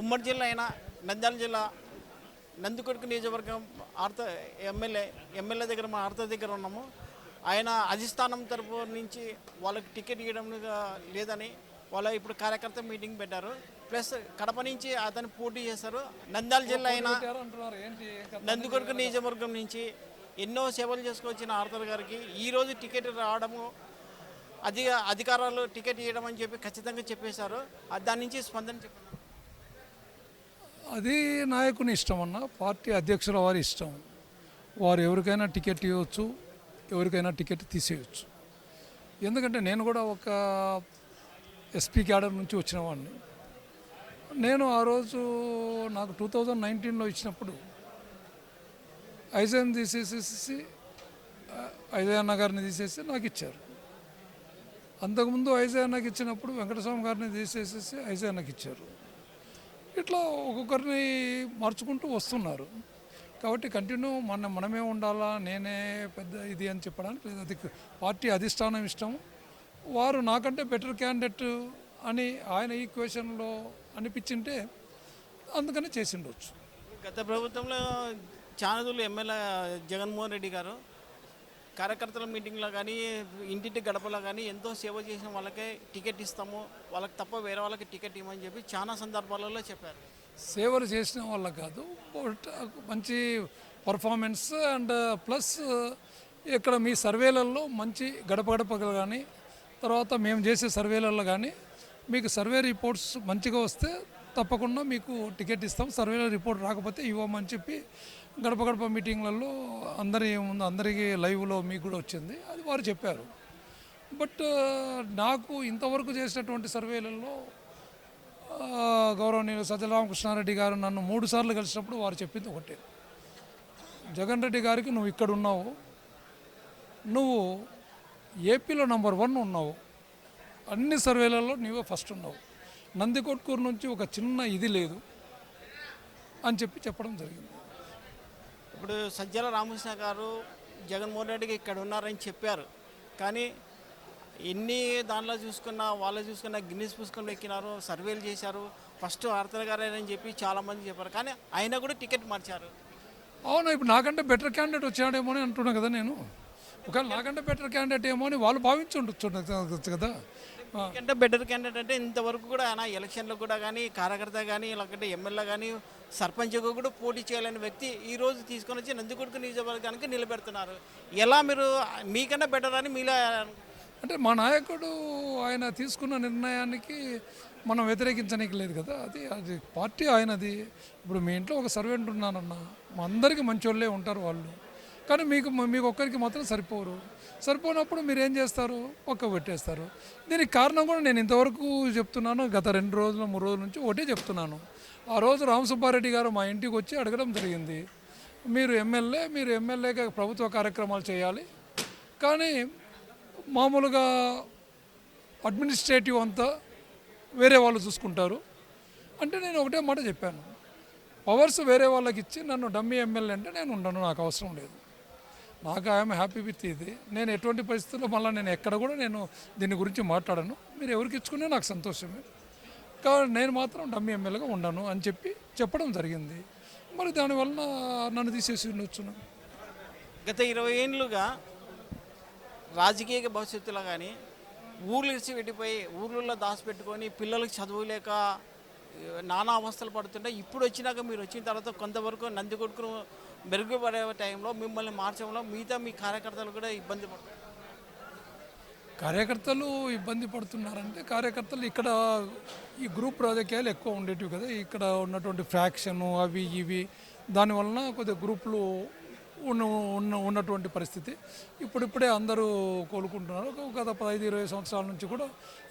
ఉమ్మడి జిల్లా అయినా నంద్యాల జిల్లా నందికొడుకు నియోజకవర్గం ఆర్త ఎమ్మెల్యే ఎమ్మెల్యే దగ్గర మా ఆర్త దగ్గర ఉన్నాము. ఆయన అధిష్టానం తరపు నుంచి వాళ్ళకి టికెట్ ఇవ్వడం లేదని వాళ్ళ ఇప్పుడు కార్యకర్త మీటింగ్ పెట్టారు. ప్లస్ కడప నుంచి అతను పోటీ చేశారు. నంద్యాల జిల్లా అయినా నందికొడుకు నియోజకవర్గం నుంచి ఎన్నో సేవలు చేసుకొచ్చిన ఆర్థర్ గారికి ఈరోజు టికెట్ రావడము అధిక అధికారాలు టికెట్ ఇవ్వడం అని చెప్పి ఖచ్చితంగా చెప్పేశారు. దాని నుంచి స్పందన చెప్పండి. అది నాయకుని ఇష్టం అన్న పార్టీ అధ్యక్షుల వారి ఇష్టం. వారు ఎవరికైనా టికెట్ ఇవ్వచ్చు ఎవరికైనా టికెట్ తీసేయచ్చు. ఎందుకంటే నేను కూడా ఒక ఎస్పీ క్యాడర్ నుంచి వచ్చిన వాడిని. నేను ఆ రోజు నాకు టూ థౌజండ్ నైన్టీన్లో ఇచ్చినప్పుడు ఐజన్ తీసేసేసి ఐజయన్న గారిని తీసేసి నాకు ఇచ్చారు. అంతకుముందు ఐజయన్నకి ఇచ్చినప్పుడు వెంకటస్వామి గారిని తీసేసేసి ఐజయన్నకి ఇచ్చారు. ఇట్లా ఒక్కొక్కరిని మార్చుకుంటూ వస్తున్నారు. కాబట్టి కంటిన్యూ మన మనమే ఉండాలా నేనే పెద్ద ఇది అని చెప్పడానికి లేదు. అది పార్టీ అధిష్టానం ఇష్టం. వారు నాకంటే బెటర్ క్యాండిడేట్ అని ఆయన ఈ క్వశ్చన్లో అనిపించింటే అందుకని చేసిండొచ్చు. గత ప్రభుత్వంలో చానదులు ఎమ్మెల్యే జగన్మోహన్ రెడ్డి గారు కార్యకర్తల మీటింగ్లో కానీ ఇంటింటి గడపలో కానీ ఎంతో సేవ చేసిన వాళ్ళకే టికెట్ ఇస్తాము. వాళ్ళకి తప్ప వేరే వాళ్ళకి టికెట్ ఇవ్వమని చెప్పి చాలా సందర్భాలలో చెప్పారు. సేవలు చేసిన వాళ్ళ కాదు బట్ మంచి పర్ఫార్మెన్స్ అండ్ ప్లస్ ఇక్కడ మీ సర్వేలలో మంచి గడప గడపలు కానీ తర్వాత మేము చేసే సర్వేలలో కానీ మీకు సర్వే రిపోర్ట్స్ మంచిగా వస్తే తప్పకుండా మీకు టికెట్ ఇస్తాం. సర్వేలో రిపోర్ట్ రాకపోతే ఇవ్వమని చెప్పి గడప గడప మీటింగ్లలో అందరి ఏముంది అందరికీ లైవ్లో మీకు కూడా వచ్చింది. అది వారు చెప్పారు. బట్ నాకు ఇంతవరకు చేసినటువంటి సర్వేలలో ఆ, గౌరవనీయులు సత్యరామకృష్ణారెడ్డి గారు నన్ను మూడు సార్లు కలిసినప్పుడు వారు చెప్పింది ఒకటే. జగన్ రెడ్డి గారికి నువ్వు ఇక్కడ ఉన్నావు. నువ్వు ఏపీలో నంబర్ వన్ ఉన్నావు. అన్ని సర్వేలలో నువ్వే ఫస్ట్ ఉన్నావు. నందికొట్కూరు నుంచి ఒక చిన్న ఇది లేదు అని చెప్పి చెప్పడం జరిగింది. ఇప్పుడు సజ్జల రామకృష్ణ గారు జగన్మోహన్ రెడ్డికి ఇక్కడ ఉన్నారని చెప్పారు. కానీ ఎన్ని దానిలో చూసుకున్నా వాళ్ళు చూసుకున్న గిన్నెస్ పుస్తకంలో ఎక్కినారు సర్వేలు చేశారు ఫస్ట్ ఆర్థర్ గారేనని చెప్పి చాలామంది చెప్పారు. కానీ ఆయన కూడా టికెట్ మార్చారు. అవును ఇప్పుడు నాకంటే బెటర్ క్యాండిడేట్ వచ్చాడేమో అని అంటున్నా కదా నేను. ఒకవేళ నాకంటే బెటర్ క్యాండిడేట్ ఏమో అని వాళ్ళు భావించి ఉండొచ్చు కదా. అంటే బెటర్ క్యాండిడేట్ అంటే ఇంతవరకు కూడా ఆయన ఎలక్షన్లో కూడా కానీ కార్యకర్త కానీ లేకపోతే ఎమ్మెల్యే కానీ సర్పంచ్గా కూడా పోటీ చేయాలని వ్యక్తి ఈ రోజు తీసుకొని వచ్చి నందికొడుకు నియోజకవర్గానికి నిలబెడుతున్నారు. ఎలా మీరు మీకన్నా బెటర్ అని మీలో అంటే మా నాయకుడు ఆయన తీసుకున్న నిర్ణయానికి మనం వ్యతిరేకించడానికి లేదు కదా. అది అది పార్టీ ఆయనది. ఇప్పుడు మీ ఇంట్లో ఒక సర్వెంట్ ఉన్నానన్న. మా అందరికీ మంచోళ్ళే ఉంటారు వాళ్ళు. కానీ మీకు మీకు ఒక్కరికి మాత్రం సరిపోరు. సరిపోనప్పుడు మీరు ఏం చేస్తారు? పక్క పెట్టేస్తారు. దీనికి కారణం కూడా నేను ఇంతవరకు చెప్తున్నాను. గత రెండు రోజుల మూడు రోజుల నుంచి ఒకటే చెప్తున్నాను. ఆ రోజు రామసుబ్బారెడ్డి గారు మా ఇంటికి వచ్చి అడగడం జరిగింది. మీరు ఎమ్మెల్యే మీరు ఎమ్మెల్యేగా ప్రభుత్వ కార్యక్రమాలు చేయాలి. కానీ మామూలుగా అడ్మినిస్ట్రేటివ్ అంతా వేరే వాళ్ళు చూసుకుంటారు. అంటే నేను ఒకటే మాట చెప్పాను. పవర్స్ వేరే వాళ్ళకి ఇచ్చి నన్ను డమ్మీ ఎమ్మెల్యే అంటే నేను ఉండను నాకు అవసరం లేదు. నాకు ఐఎమ్ హ్యాపీ విత్ ఇది. నేను ఎటువంటి పరిస్థితుల్లో మళ్ళీ నేను ఎక్కడ కూడా నేను దీని గురించి మాట్లాడను. మీరు ఎవరికి ఇచ్చుకునే నాకు సంతోషమే. కాబట్టి నేను మాత్రం డమ్మీ ఎమ్మెల్యేగా ఉండను అని చెప్పి చెప్పడం జరిగింది. మరి దానివల్ల నన్ను తీసేసి వచ్చున్నాను గత ఇరవై ఏళ్ళుగా రాజకీయ భవిష్యత్తులో కానీ ఊర్లు ఇచ్చి ఊర్లలో దాచిపెట్టుకొని పిల్లలకు చదువులేక నానా అవస్థలు పడుతుంటే ఇప్పుడు వచ్చినాక మీరు వచ్చిన తర్వాత కొంతవరకు నంది కొడుకును మెరుగుపడే టైంలో మిమ్మల్ని మార్చడంలో మిగతా మీ కార్యకర్తలు కూడా ఇబ్బంది పడుతున్నారు. కార్యకర్తలు ఇబ్బంది పడుతున్నారంటే కార్యకర్తలు ఇక్కడ ఈ గ్రూప్ రాజకీయాలు ఎక్కువ ఉండేటివి కదా. ఇక్కడ ఉన్నటువంటి ఫ్రాక్షను అవి ఇవి దానివలన కొద్దిగా గ్రూపులు ఉన్న ఉన్న ఉన్నటువంటి పరిస్థితి. ఇప్పుడిప్పుడే అందరూ కోలుకుంటున్నారు. గత పదహైదు ఇరవై సంవత్సరాల నుంచి కూడా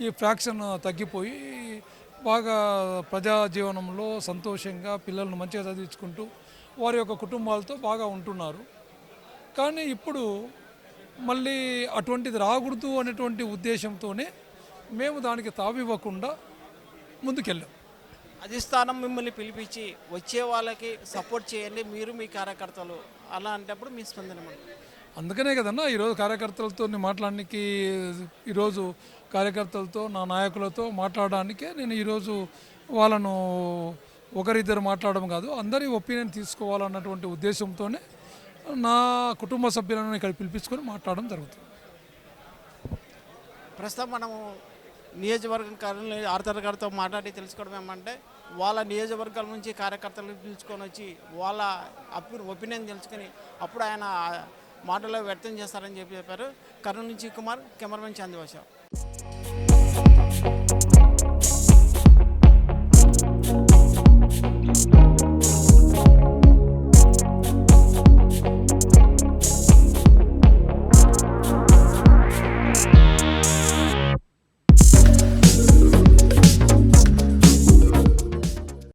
ఈ ఫ్రాక్షన్ తగ్గిపోయి బాగా ప్రజా జీవనంలో సంతోషంగా పిల్లలను మంచిగా చదివించుకుంటూ వారి యొక్క కుటుంబాలతో బాగా ఉంటున్నారు కానీ ఇప్పుడు మళ్ళీ అటువంటిది రాకూడదు అనేటువంటి ఉద్దేశంతోనే మేము దానికి తావివ్వకుండా ముందుకెళ్ళాం అధిష్టానం మిమ్మల్ని పిలిపించి వచ్చే వాళ్ళకి సపోర్ట్ చేయండి మీరు మీ కార్యకర్తలు అలా అంటప్పుడు మీ స్పందన? అందుకనే కదన్నా ఈరోజు కార్యకర్తలతో మాట్లాడడానికి ఈరోజు కార్యకర్తలతో నా నాయకులతో మాట్లాడడానికే నేను ఈరోజు వాళ్ళను ఒకరిద్దరు మాట్లాడడం కాదు అందరి ఒపీనియన్ తీసుకోవాలన్నటువంటి ఉద్దేశంతోనే నా కుటుంబ సభ్యులను ఇక్కడ పిలిపించుకొని మాట్లాడడం జరుగుతుంది. ప్రస్తుతం మనము నియోజకవర్గం కార్యాలయం ఆర్థర్ గారితో మాట్లాడి తెలుసుకోవడం ఏమంటే వాళ్ళ నియోజకవర్గాల నుంచి కార్యకర్తలు పిలుచుకొని వచ్చి వాళ్ళ అప్పు ఒపీనియన్ తెలుసుకొని అప్పుడు ఆయన మాటలో వ్యక్తం చేస్తారని చెప్పి చెప్పారు. కర్నూలు నుంచి కుమార్ కెమెరామెన్ చంద్రవాస